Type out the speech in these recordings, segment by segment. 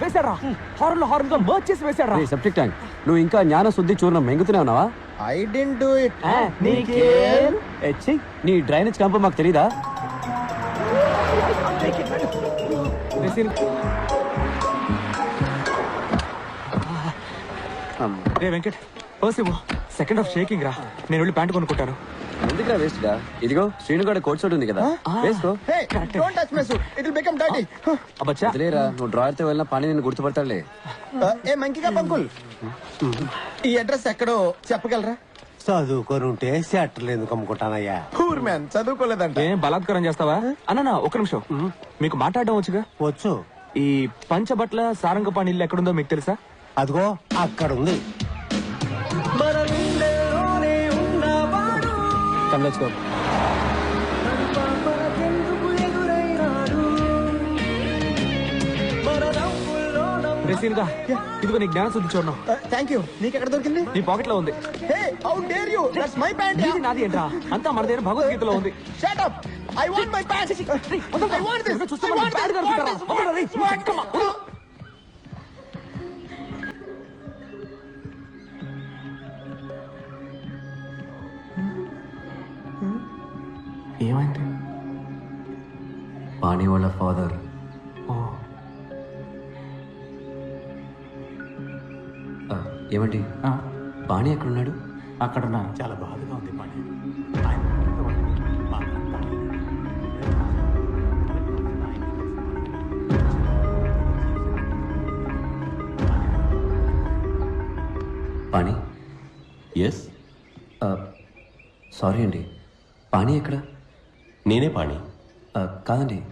వేసాడా హారన్లో హారన్గా much చేసి రే septic tank నువ్వు ఇంకా జ్ఞాన శుద్ధి చూర్ణం మెంగుతూనే ఉన్నావా ఐ డెంట్ డూ ఇట్ నీ డ్రైనేజ్ కంప మాకు తెలీదా? రే వెంకట్ పర్స్ ఇవ్వు సెకండ్ హాఫ్ షేకింగ్ రా. నేను వెళ్ళి ప్యాంట్ కొనుక్కుంటాను. ఎందుకురా వేస్ట్గా. ఇదిగో శ్రీనుగాడ కోట్ సూట్ ఉంది కదా. వేసుకో hey don't touch my suit it will become dirty అబ్బచ్చా. వదిలేరా. నువ్వు డ్రాయర్తో వెళ్ళిన పని నేను గుర్తుపడతాడులే ఏ మంకిగా పంకుల్ ఈ అడ్రస్ ఎక్కడో చెప్పగలరా? చదువుకొని ఉంటే సెట్లు ఎందుకు అమ్ముకుంటానయ్యా? Poor man చదువుకోలేదంట. ఏం బలాత్కారం చేస్తావా? అన్న ఒక నిమిషం. మీకు మాట్లాడడం వచ్చుగా? వచ్చు. ఈ పంచబట్ల సారంగపాణి ఇల్లు ఎక్కడుందో మీకు తెలుసా? అదిగో అక్కడ ఉంది Come, let's go. రెసీన్గా ఇదిగో నీ జ్ఞాన శుద్ధి చూడడం థ్యాంక్ యూ నీకు ఎక్కడ దొరికింది? నీ పాకెట్లో ఉంది. Hey how dare you that's my pant నీది నాది ఏంట్రా? అంతా మన దగ్గర భగవద్గీతలో ఉంది. Shut up I want my pant I want this చూస్తే మనం bad ఏమైంది? పాణి వాళ్ళ ఫాదర్. ఓ. ఏమండి? పాణి ఎక్కడున్నాడు? అక్కడున్నాను చాలా బాధగా ఉంది పని పాణి? ఎస్ సారీ అండి. పాణి ఎక్కడ? నేనే పాణి. ఆ, కాదండి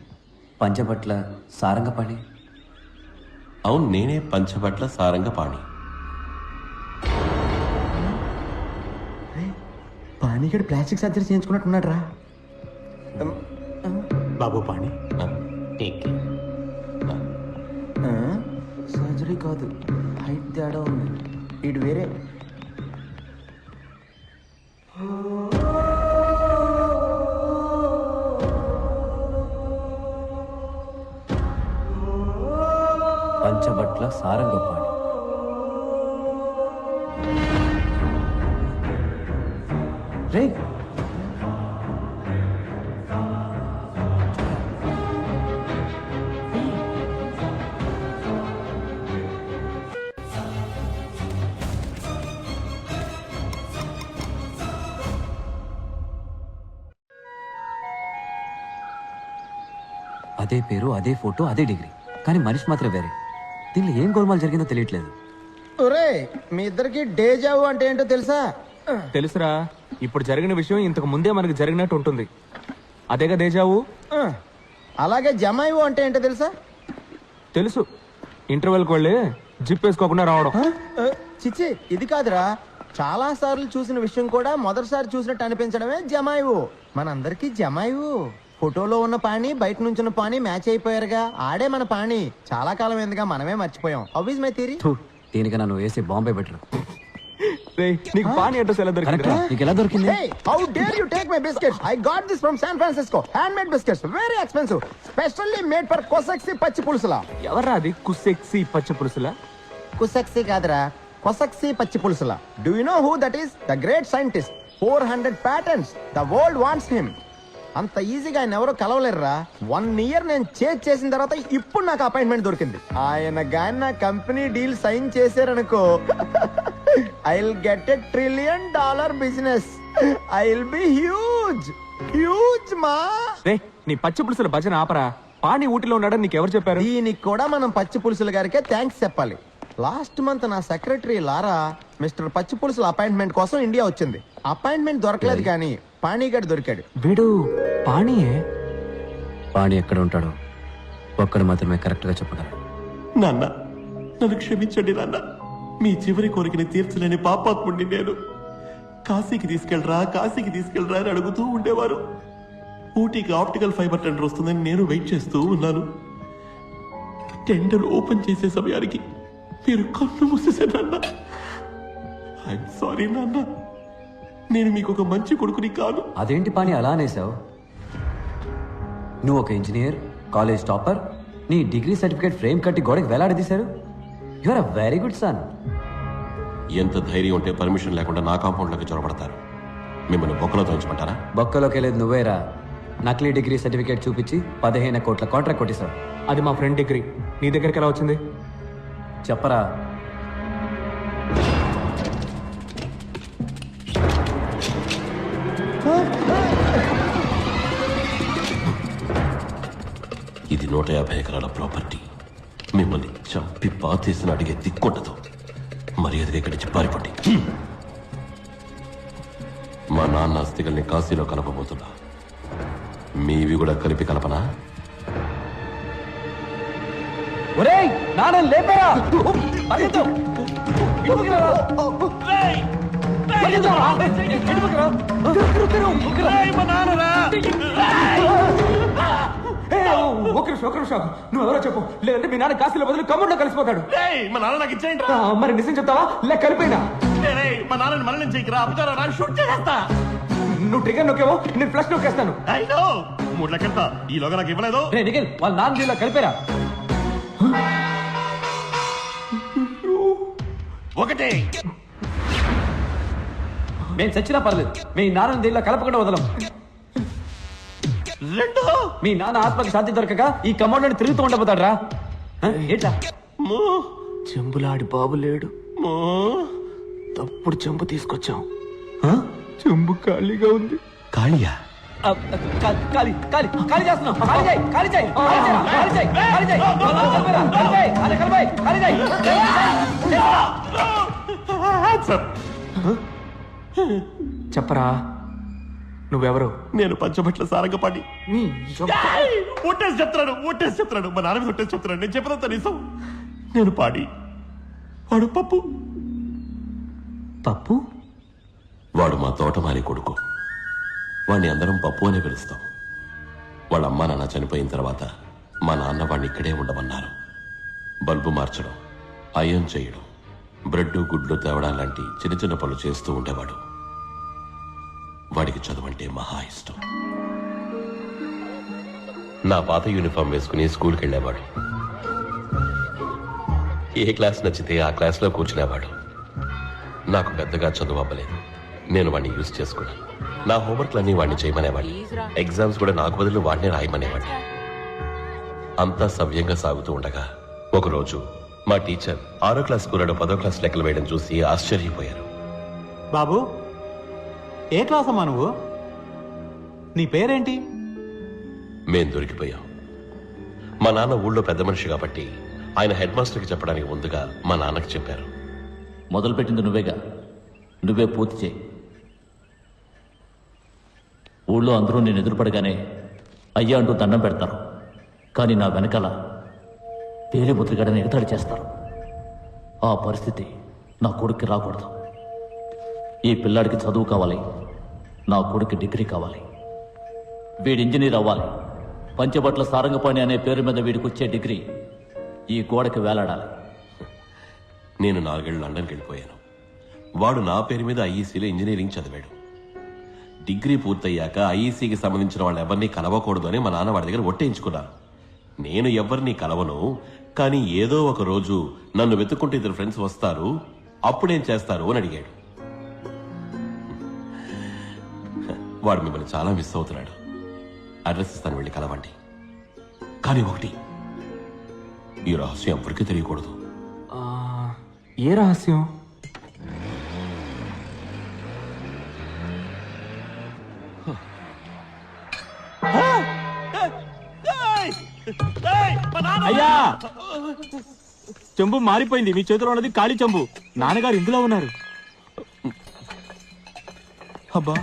పంచబట్ల సారంగ పాణి. అవును నేనే పంచబట్ల సారంగ పాణి. పానీగడ్ ప్లాస్టిక్ సర్జరీ చేయించుకున్నట్టున్నాడు రా బాబు పాణి. ఆ, సర్జరీ కాదు హైట్ తేడా ఉంది. ఇటు వేరే. పంచబట్ల సారంగపాణి రే అదే పేరు అదే ఫోటో అదే డిగ్రీ. కానీ మనిషి మాత్రం వేరే. దీనిలో ఏం గోల్మాల్ జరిగిందో తెలియట్లేదు. ఒరే మీ ఇద్దరికి డేజావు అంటే ఏంటో తెలుసా? తెలుసురా ఇప్పుడు జరిగిన విషయం ఇంతకు ముందే మనకి జరిగినట్టు ఉంటుంది. అదేగా దేజావు ఆ, అలాగే జమాయివు అంటే ఏంటో తెలుసా? తెలుసు. ఇంటర్వెల్కి వెళ్ళి జిప్ వేసుకోకుండా రావడం. ఆ, చిచ్చి ఇది కాదురా. చాలా సార్లు చూసిన విషయం కూడా మొదటిసారి చూసినట్టు అనిపించడమే జమాయివు మనందరికీ జమాయివు ఫోటోలో ఉన్న పాణి బయట నుంచిన పాణి మ్యాచ్ అయిపోయారుగా. ఆడే మన పాణి. చాలా కాలం ఎందుగా మనమే మర్చిపోయాం. అవిజ్ మై థియరీ థూ, దీనికన్నా నువ్వు వేసే బాంబే బెటర్ రేయ్, నీకు పానీ అడ్రస్ ఎలా కరెక్ట్ దొరికింది నీకు ఎలా దొరికింది? Hey, how dare you take my biscuits? I got this from San Francisco. Handmade biscuits, very expensive. Specially made for Kosaksi పచ్చి పులుసులా ఎవర్రా అది? కుసెక్సి పచ్చ పులుసులా కుసక్సి కాదురా. కొసక్సి Pachi Pulusula do you know who that is the great scientist four hundred patterns the world wants him అంత ఈజీగా ఆయన ఎవరో కలవలేరురా. వన్ ఇయర్ నేను చేజ్ చేసిన తర్వాత ఇప్పుడు నాకు అపాయింట్మెంట్ దొరికింది. ఆయన గాని నా company deal sign చేశారనుకో I will get a trillion dollar business I will be huge huge మా. రే నీ పచ్చి పులుసుల భజన ఆపరా. పానీ ఊటిలో ఉన్నాడని నీకు ఎవరు చెప్పారు? దీనికి కూడా మనం పచ్చి పులుసుల గారికే థ్యాంక్స్ చెప్పాలి. లాస్ట్ మంత్ నా secretary Lara Mr Pachi Pulusula appointment కోసం ఇండియా వచ్చింది. అపాయింట్మెంట్ దొరకలేదు కానీ పానీగడ్ దొరికాడు. వీడు పానీయే పాణి ఎక్కడ ఉంటాడో ఒక్కడు మాత్రమే కరెక్ట్గా చెప్పగలరు నాన్న నన్ను క్షమించండి నాన్న. మీ చివరి కోరికని తీర్చలేని పాపాత్ముడిని నేను. కాశీకి తీసుకెళ్ళరా కాశీకి తీసుకెళ్ళరా అని అడుగుతూ ఉండేవారు. ఊటీకి ఆప్టికల్ ఫైబర్ టెండర్ వస్తుందని నేను వెయిట్ చేస్తూ ఉన్నాను. టెండర్ ఓపెన్ చేసే సమయానికి మీరు కన్ను మూసేశారన్న ఐఎమ్ సారీ నాన్న. నేను మీకు ఒక మంచి కొడుకుని కాను అదేంటి పాణి అలా అనేసావు నువ్వు ఒక ఇంజనీర్ కాలేజ్ టాపర్ నీ డిగ్రీ సర్టిఫికేట్ ఫ్రేమ్ కట్టి గోడకి వేలాడదీశారు? Your a very good son ఎంత ధైర్యం ఉంటే పర్మిషన్ లేకుండా నా కాంపౌండ్లోకి చొరబడతారు. మిమ్మల్ని బొక్కలో తోయించమంటారా? బొక్కలోకి వెళ్ళేది నువ్వేరా? నకిలీ డిగ్రీ సర్టిఫికేట్ చూపించి పదిహేను కోట్ల కాంట్రాక్ట్ కొట్టేశావు. అది మా ఫ్రెండ్ డిగ్రీ. నీ దగ్గరికి ఎలా వచ్చింది? చెప్పరా? ఇది నూట యాభై ఎకరాల ప్రాపర్టీ. మిమ్మల్ని చంపి పాతేసిన అడిగే దిక్కుండదు. మర్యాదగా ఇక్కడి నుంచి పారిపండి. మా నాన్న అస్థికల్ని కాశీలో కలపబోతున్నా. మీవి కూడా కలిపి కలపనా? ఒరేయ్ నాన్న లేపరా. పరిగెత్తు. ఇటుపక్కకి రా. పరిగెత్తు. రా. ఇటుపక్కకి రా. తిరుగు, తిరుగు, తిరుగు. ఏ, ఒక నిమిషం ఒక నిమిషం. నువ్వు ఎవరో చెప్పు. లేదంటే మీ నాన్న కాశీలో బదులు కమ్ముడిలో కలిసిపోతాడు. మా నాన్న నాకు ఇచ్చేయండి మరి నిజం చెప్తావా? లేక కలిపోయినా మా నాన్నని మరణం చేయకరా. అపచారం రా షూట్ చేసేస్తా. నువ్వు ట్రిగర్ నొక్కేవో నేను ఫ్లష్ నొక్కేస్తాను. మూడు లెక్కెళ్తా ఈలోగా నాకు ఇవ్వలేదు. నిఖిల్ వాళ్ళ నాన్న దీనిలో కలిపారా. ఒకటి. మేము చచ్చినా పర్లేదు. మీ నాన్న దీనిలో కలపకుండా వదలం. రెండు? మీ నాన్న ఆత్మకి శాంతి దొరకక ఈ కమాండ్ తిరుగుతూ ఉండబోతాడు రా ఏంటా చెంబులాడి బాబు లేడు. తప్పుడు చెంబు తీసుకొచ్చాం. చెంబు ఖాళీగా ఉంది. కా- ఖాళీ ఖాళీ ఖాళీ చేస్తున్నాం. ఖాళీ చేయి ఖాళీ చేయి ఖాళీ చేయి ఖాళీ చేయి ఖాళీ చేయి. వాళ్ళ నాన్న కలిపారా? ఖాళీ చేయి అదే కలిపాయి ఖాళీ చేయి సార్ చెప్పరా నువ్వెవరు? నేను పంచబట్ల యబ్బ- ఒట్టేసి చెప్తున్నాడు ఒట్టేసి చెప్తున్నాడు. మా నాన్న మీద ఒట్టేసి చెప్తున్నాడు. నేను చెప్పదంతా నిజం నేను పాడి వాడు పప్పు. పప్పు? వాడు మా తోటమాలి కొడుకు. వాణ్ణి అందరం పప్పు అనే పిలుస్తాం. వాళ్ళ అమ్మ నాన్న చనిపోయిన తర్వాత మా నాన్న వాణ్ణి ఇక్కడే ఉండమన్నారు. బల్బు మార్చడం అయం చేయడం బ్రెడ్ గుడ్లు తేవడం లాంటి చిన్న చిన్న పనులు చేస్తూ ఉండేవాడు. వాడికి చదువంటే మహా ఇష్టం. నా పాత యూనిఫామ్ వేసుకుని స్కూల్కి వెళ్ళేవాడు. ఏ క్లాస్ నచ్చితే ఆ క్లాస్లో కూర్చునేవాడు. నాకు పెద్దగా చదువు అవ్వలేదు. నేను వాడిని యూజ్ చేసుకున్నాను. నా హోంవర్క్లన్నీ వాడిని చేయమనేవాడిని. ఎగ్జామ్స్ కూడా నాకు బదులు వాడిని రాయమనేవాడిని. అంతా సవ్యంగా సాగుతూ ఉండగా ఒకరోజు మా టీచర్ ఆరో క్లాస్ కూరడు పదో క్లాస్ లెక్కలు వేయడం చూసి ఆశ్చర్యపోయారు. బాబు ఏ క్లాస్ అమ్మా నువ్వు? నీ పేరేంటి? మేం దొరికిపోయాం. మా నాన్న ఊళ్ళో పెద్ద మనిషి కాబట్టి ఆయన హెడ్ మాస్టర్కి చెప్పడానికి ముందుగా మా నాన్నకి చెప్పారు. మొదలుపెట్టింది నువ్వేగా. నువ్వే పూర్తి చేయి. ఊళ్ళో అందరూ నేను ఎదురుపడగానే అయ్యా అంటూ దండం పెడతారు. కానీ నా వెనకాల పేలి ముద్రగడని ఎగతాళి చేస్తారు. ఆ పరిస్థితి నా కొడుక్కి రాకూడదు. ఈ పిల్లాడికి చదువు కావాలి. నా కొడుకు డిగ్రీ కావాలి. వీడి ఇంజనీర్ అవ్వాలి. పంచబట్ల సారంగపాణి అనే పేరు మీద వీడికి వచ్చే డిగ్రీ ఈ గోడకి వేలాడాలి. నేను నాలుగేళ్ళు లండన్కి వెళ్ళిపోయాను. వాడు నా పేరు మీద ఐఈసీలో ఇంజనీరింగ్ చదివాడు. డిగ్రీ పూర్తయ్యాక ఐఈసీకి సంబంధించిన వాళ్ళు ఎవరిని కలవకూడదు అని మా నాన్న వాడి దగ్గర ఒట్టేయించుకున్నారు నేను ఎవరిని కలవను కానీ ఏదో ఒక రోజు నన్ను వెతుక్కుంటే ఇద్దరు ఫ్రెండ్స్ వస్తారు అప్పుడేం చేస్తారు అని అడిగాడు. వాడు మిమ్మల్ని చాలా మిస్ అవుతున్నాడు. అడ్రస్ ఇస్తాను వెళ్ళి కలవండి. కానీ ఒకటి ఈ రహస్యం ఎవరికీ తెలియకూడదు. ఏ రహస్యం? అయ్యా! చెంబు మారిపోయింది. మీ చేతిలో ఉన్నది ఖాళీ చెంబు. నాన్నగారు ఇందులో ఉన్నారు. అబ్బా!